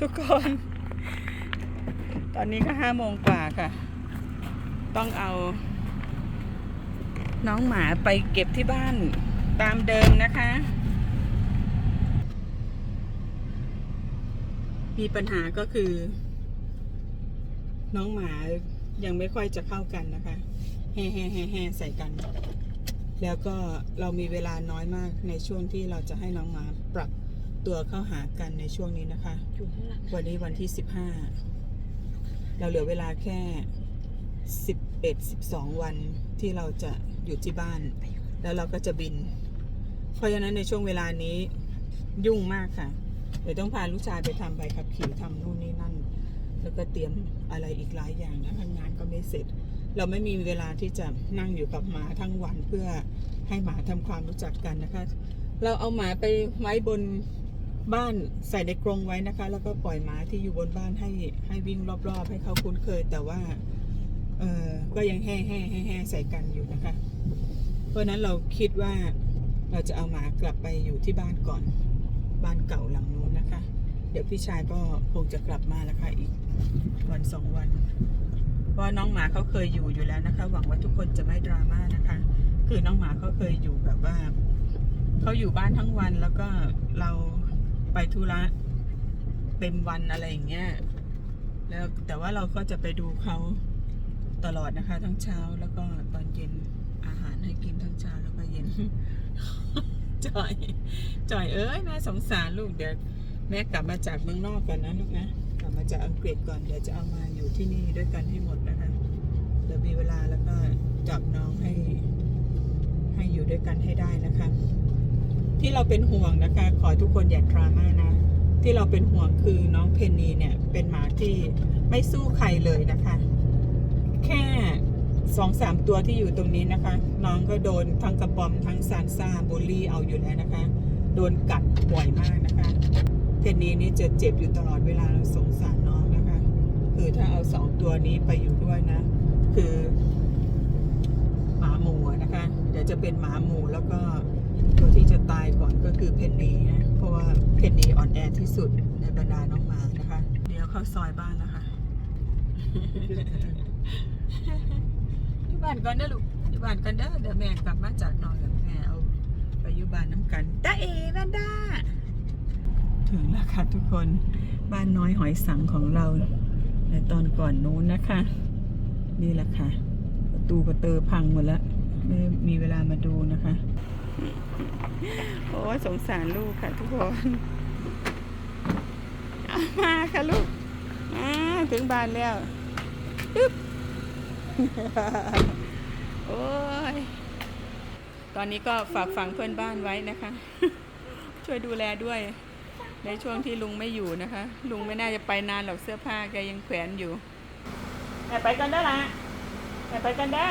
ทุกคน ตอนนี้ก็ห้าโมงกว่าค่ะ ต้องเอา น้องหมาไปเก็บที่บ้านตามเดิมนะคะ มีปัญหาก็คือ น้องหมายังไม่ค่อยจะเข้ากันนะคะแฮ่แฮ่แฮ่แฮ่ใส่กัน แล้วก็เรามีเวลาน้อยมากในช่วงที่เราจะให้น้องหมาปรับ ตัวเข้าหากันในช่วงนี้นะคะอยู่ข้างหลังวันนี้วันที่ 15 เราเหลือเวลาแค่ 11 12 วันที่เราจะอยู่ที่บ้าน แล้วเราก็จะบิน เพราะฉะนั้นในช่วงเวลานี้ยุ่งมากค่ะ เดี๋ยวต้องพาลูกชายไปทำใบขับขี่ทำนู่นนี่นั่น แล้วก็เตรียมอะไรอีกหลายอย่างนะทำงานก็ไม่เสร็จ เราไม่มีเวลาที่จะนั่งอยู่กับหมาทั้งวันเพื่อให้หมาทำความรู้จักกันนะคะเราเอาหมาไปไว้บน บ้านใส่ในกรงไว้นะคะ แล้วก็ปล่อยหมาที่อยู่บนบ้านให้ให้วิ่งรอบๆ ให้เขาคุ้นเคย แต่ว่า เออก็ยังแห่แห่แห่แห่ใส่กันอยู่นะคะ เพราะนั้นเราคิดว่าเราจะเอาหมากลับไปอยู่ที่บ้านก่อน บ้านเก่าหลังนู้นนะคะ เดี๋ยวพี่ชายก็คงจะกลับมาแล้วค่ะอีกวันสองวันเพราะน้องหมาเขาเคยอยู่อยู่แล้วนะคะ หวังว่าทุกคนจะไม่ดราม่านะคะ คือน้องหมาเขาเคยอยู่แบบว่าเขาอยู่บ้านทั้งวันแล้วก็เรา ไปธุระเต็มวันอะไรอย่างเงี้ยแล้วแต่ว่าเราก็จะไปดูเขาตลอดนะคะ ทั้งเช้าแล้วก็ตอนเย็นอาหารให้กินทั้งเช้าแล้วก็เย็นจอยจอยเอ้ยน่าสงสารลูกเดี๋ยวแม่กลับมาจากเมืองนอกก่อนนะลูกนะกลับมาจากอังกฤษก่อนเดี๋ยวจะเอามาอยู่ที่นี่ด้วยกันให้หมดนะคะเดี๋ยวมีเวลาแล้วก็จับน้องให้ ให้อยู่ด้วยกันให้ได้นะคะ ที่เราเป็นห่วงนะคะ ขอให้ทุกคนอย่าดราม่านะ ที่เราเป็นห่วงคือน้องเพนนีเนี่ย เป็นหมาที่ไม่สู้ใครเลยนะคะ แค่สองสามตัวที่อยู่ตรงนี้นะคะ น้องก็โดนทั้งกระปอมทั้งซานซ่าบูลลี่เอาอยู่แล้วนะคะ โดนกัดบ่อยมากนะคะเพนนีนี่จะเจ็บอยู่ตลอดเวลาเราสงสารน้องนะคะ คือถ้าเอาสองตัวนี้ไปอยู่ด้วยนะ คือหมาหมูนะคะ เดี๋ยวจะเป็นหมาหมูแล้วก็ ตัวที่จะตายก่อนก็คือเพนนีนะเพราะว่าเพนนีอ่อนแอที่สุดในบรรดาน้องหมานะคะ เดี๋ยวเข้าซอยบ้านนะคะอยู่บ้านก่อนเด้อลูกอยู่บ้านก่อนเด้อเดี๋ยวแม่กลับมาจากนอนกับแม่เอาไปอยู่บ้านน้ำกันตาเอแวนด้าถึงแล้วค่ะทุกคนบ้านน้อยหอยสังของเราในตอนก่อนนู้นนะคะ นี่แหละค่ะ ประตูประเตอพังหมดแล้วไม่มีเวลามาดูนะคะ โอ้ยสงสารลูกค่ะทุกคนเอามาค่ะลูกอ่าถึงบ้านแล้วปึ๊บโอ้ยตอนนี้ก็ฝากฝังเพื่อนบ้านไว้นะคะ ช่วยดูแลด้วย ในช่วงที่ลุงไม่อยู่นะคะ ลุงไม่น่าจะไปนานหรอกเสื้อผ้าแกยังแขวนอยู่แต่ไปกันได้ละไปไปกันได้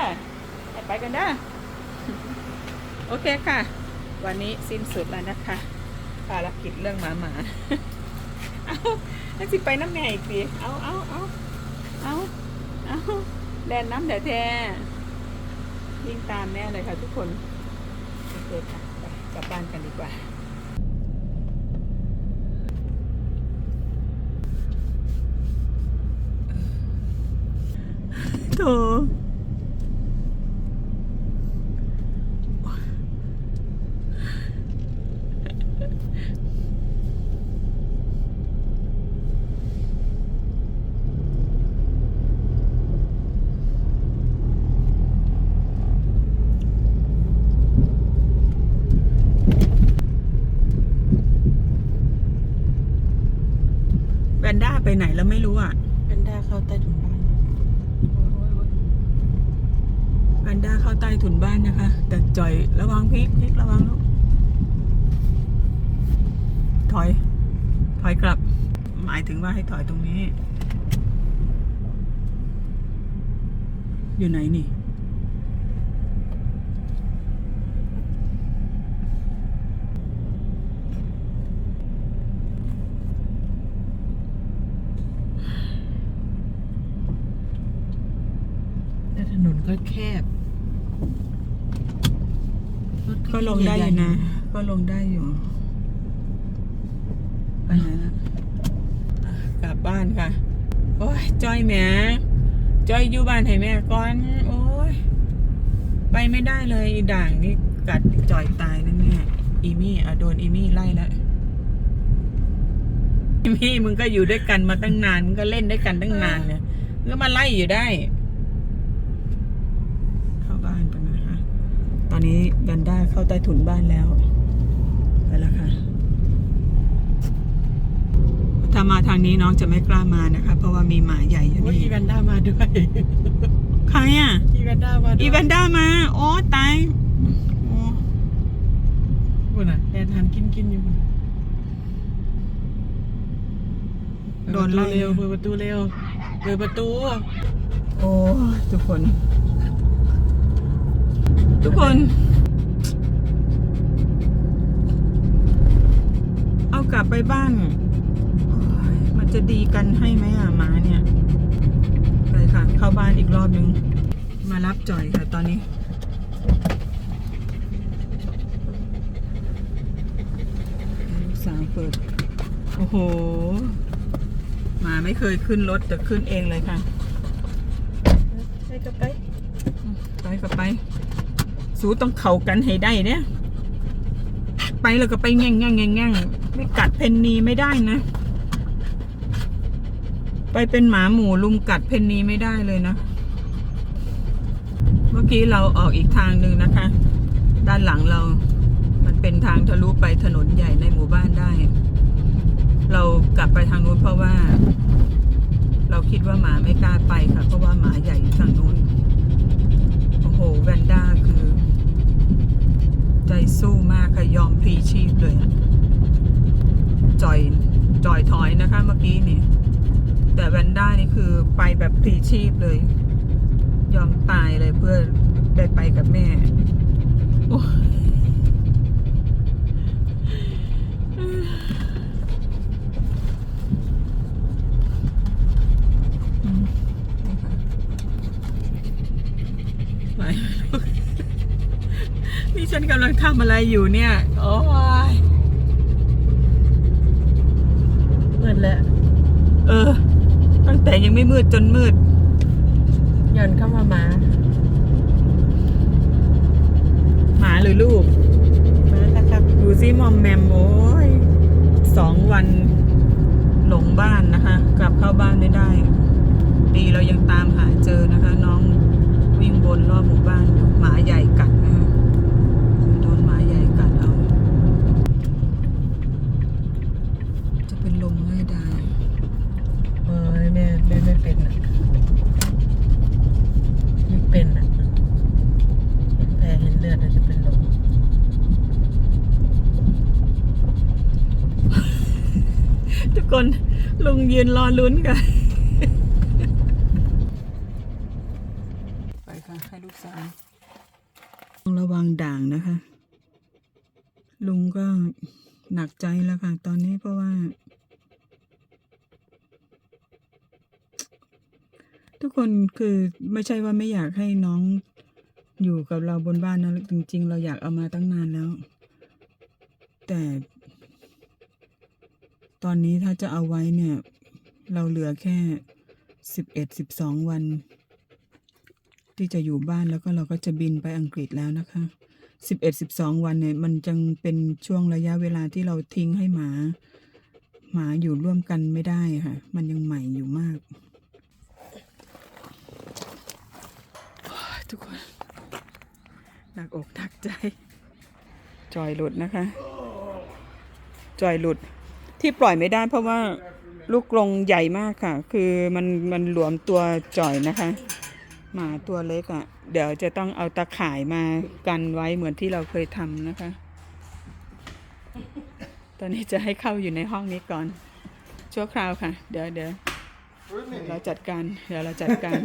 ไปกันได้โอเคค่ะ วันนี้สิ้นสุดแล้วนะคะภารกิจเรื่องหมาหมาเอาแล้วสิไปน้ำแม่อีกสิเอาเอาเอาเอาเอาแลนน้ำแต่แท้ยิ่งตามแน่เลยค่ะทุกคนโอเคค่ะไปกลับบ้านกันดีกว่าโถแวนด้า ไปไหนแล้วไม่รู้อะเป็นด้าเข้าใต้ถุนบ้านแวนด้าเข้าใต้ถุนบ้านนะคะ แต่จอยระวังพลิกพลิกระวังลูกถอย ถอยกลับ หมายถึงว่าให้ถอยตรงนี้ อยู่ไหนนี่ แต่ถนนก็แคบรถก็ลงได้อยู่นะ ก็ลงได้อยู่ ไปไหนละบ้านค่ะ โอ้ยจอยแหม่จอยอยู่บ้านให้แม่ก่อน โอ้ย ไปไม่ได้เลยอีด่างนี่กัดจอยตายนั่นแน่อีมี่อะโดนอีมี่ไล่แล้วอีมี่มึงก็อยู่ด้วยกันมาตั้งนานมึงก็เล่นด้วยกันตั้งนานเนี่ยก็มาไล่อยู่ได้ เข้าบ้านไปนะคะ ตอ นนี้ยันด้าเข้าใต้ถุนบ้านแล้วไปแล้วค่ะ ถ้ามาทางนี้น้องจะไม่กล้ามานะคะ เพราะว่ามีหมาใหญ่อยู่โอ้ยนี่อีแวนด้ามาด้วย ใครอะ อีแวนด้ามาด้วยอีแวนด้ามา โอ้ตายโอ้คุณอะแอนหันกินกินอยู่คุณโดนไล่เร็วเปิดประตูเร็วเปิดประตู โอ้ทุกคน ทุกคน เอากลับไปบ้านโอ้ยมันจะดีกันให้ไหมอะหมาเนี่ย ไปค่ะ เข้าบ้านอีกรอบนึง มารับจ่อยค่ะตอนนี้ลูกสาวเปิด โอ้โหหมาไม่เคยขึ้นรถ แต่ขึ้นเองเลยค่ะใช่ก็ไป ไปก็ไป สูต้องเข่ากันให้ได้เนี่ยไปแล้วก็ไปแง่งแง่งแง่งแง่งไม่กัดเพนนีไม่ได้นะ ไปเป็นหมาหมูลุมกัดเพนนีไม่ได้เลยนะ เมื่อกี้เราออกอีกทางหนึ่งนะคะ ด้านหลังเรา มันเป็นทางทะลุไปถนนใหญ่ในหมู่บ้านได้ เรากลับไปทางนู้นเพราะว่า เราคิดว่าหมาไม่กล้าไปค่ะ เพราะว่าหมาใหญ่อยู่ทางนู้น โอ้โหแวนด้าคือ ใจสู้มากค่ะยอมพลีชีพเลยจอยจอยถอยนะคะเมื่อกี้นี่ แต่แวนด้านี่คือไปแบบพลีชีพเลย ยอมตายเลยเพื่อได้ไปกับแม่โอ้ยอืมนี่ค่ะ ไปลูกนี่ฉันกำลัง ทำอะไรอยู่เนี่ย โอ้ยเปิดแล้ว เออ ตั้งแต่ยังไม่มืดจนมืด หย่อนเข้ามาหมา หมาหรือลูกมาแล้วครับ ดูซิมอมแมมโอ้ยสองวันหลงบ้านนะคะ กลับเข้าบ้านไม่ได้ ดีเรายังตามหาเจอนะคะ น้องวิ่งบนรอบหมู่บ้านอยู่หมาใหญ่กัดนะคะโดนหมาใหญ่กัดเอา จะเป็นลมง่ายดาย เอ้ยแม่แม่ไม่เป็นอะไม่เป็นอะเห็นแผลเห็นเลือดแล้วจะเป็นลม ทุกคนลุง ยืนรอลุ้นกัน ไปค่ะ ให้ลูกสาวต้องระวังด่างนะคะ ลุงก็หนักใจแล้วค่ะ ตอนนี้เพราะว่า ทุกคนคือไม่ใช่ว่าไม่อยากให้น้องอยู่กับเราบนบ้านนะจริง ๆ เราอยากเอามาตั้งนานแล้ว แต่ ตอนนี้ถ้าจะเอาไว้เนี่ย เราเหลือแค่สิบเอ็ดสิบสองวัน ที่จะอยู่บ้านแล้วก็เราก็จะบินไปอังกฤษแล้วนะคะสิบเอ็ดสิบสองวันเนี่ยมันจังเป็นช่วงระยะเวลาที่เราทิ้งให้หมา หมาอยู่ร่วมกันไม่ได้ค่ะ มันยังใหม่อยู่มาก ทุกคนหนักอกหนักใจ จอยหลุดนะคะ จอยหลุดที่ปล่อยไม่ได้เพราะว่า ลูกกรงใหญ่มากค่ะ คือมันมันหลวมตัวจ่อยนะคะ หมาตัวเล็กอะ่ะ เดี๋ยวจะต้องเอาตะข่ายมากันไว้เหมือนที่เราเคยทำนะคะ ตอนนี้จะให้เข้าอยู่ในห้องนี้ก่อน ชั่วคราวค่ะ เดี๋ยวเดี๋ยวเราจัดการ เดี๋ยวเราจัดการ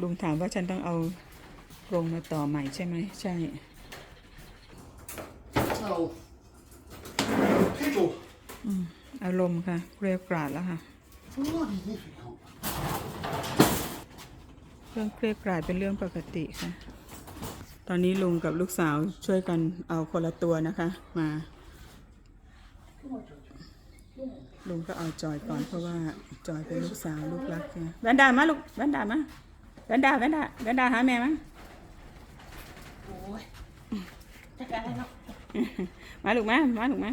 ลุงถามว่าฉันต้องเอากรงมาต่อใหม่ใช่ไหม ใช่ อารมณ์ค่ะ เรียกกราดแล้วค่ะ bloody difficult. เรื่องเครียดกลายเป็นเรื่องปกติค่ะ ตอนนี้ลุงกับลูกสาวช่วยกันเอาคนละตัวนะคะ มา ลุงก็เอาจอยก่อนเพราะว่าจอยเป็นลูกสาวลูกรักไงแวนดามาลูกแวนดามาแวนดาแวนดาแวนดาหาแม่มาโอ้ยจะกันอะไรเนาะมาลูกมามาลูกมา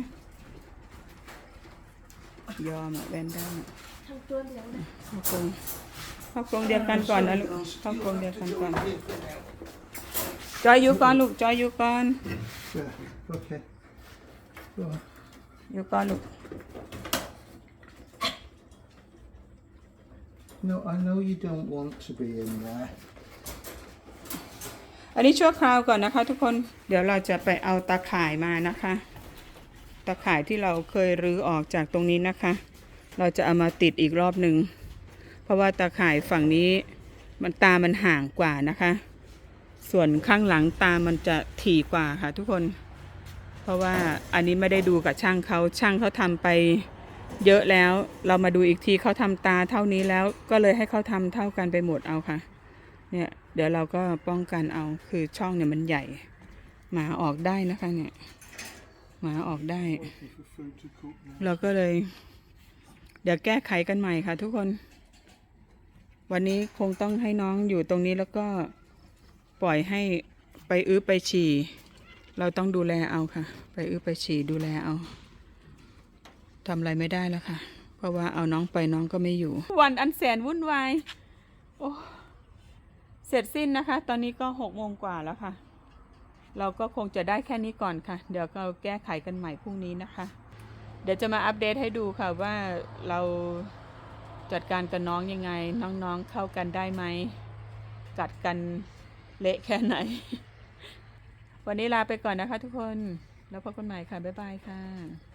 ยอมอะแวนด้าทำตัวเดียวนะเข้ากรงเข้ากรงเดียวกันก่อนนะลูกเข้ากรงเดียวกันก่อน จอยอยู่ก่อนลูกจอยอยู่ก่อน Yeah, okay. Right. อยู่ก่อนลูก No, I know you don't want to be in there. อันนี้ชั่วคราวก่อนนะคะ ทุกคนเดี๋ยวเราจะไปเอาตาข่ายมานะคะ ตาข่ายที่เราเคยรื้อออกจากตรงนี้นะคะ เราจะเอามาติดอีกรอบหนึ่ง เพราะว่าตาข่ายฝั่งนี้มันตามันห่างกว่านะคะ ส่วนข้างหลังตามันจะถี่กว่าค่ะทุกคน เพราะว่าอันนี้ไม่ได้ดูกับช่างเขาช่างเขาทำไปเยอะแล้ว เรามาดูอีกทีเขาทำตาเท่านี้แล้ว ก็เลยให้เขาทำเท่ากันไปหมดเอาค่ะเนี่ยเดี๋ยวเราก็ป้องกันเอาคือช่องเนี่ยมันใหญ่หมาออกได้นะคะเนี่ย หมาออกได้ Waiting for food to cook now. เราก็เลย เดี๋ยวแก้ไขกันใหม่ค่ะทุกคน วันนี้คงต้องให้น้องอยู่ตรงนี้แล้วก็ปล่อยให้ไปอื้อไปฉี่ เราต้องดูแลเอาค่ะ ไปอื้อไปฉี่ดูแลเอาทำอะไรไม่ได้แล้วค่ะ เพราะว่าเอาน้องไปน้องก็ไม่อยู่ วันอันแสนวุ่นวายโอ้เสร็จสิ้นนะคะ ตอนนี้ก็หกโมงกว่าแล้วค่ะ เราก็คงจะได้แค่นี้ก่อนค่ะ เดี๋ยวเราแก้ไขกันใหม่พรุ่งนี้นะคะ เดี๋ยวจะมาอัปเดตให้ดูค่ะว่าเราจัดการกับน้องยังไง น้องๆเข้ากันได้ไหมกัดกันเละแค่ไหน วันนี้ลาไปก่อนนะคะทุกคน แล้วพบกันใหม่ค่ะ บ๊ายบายค่ะ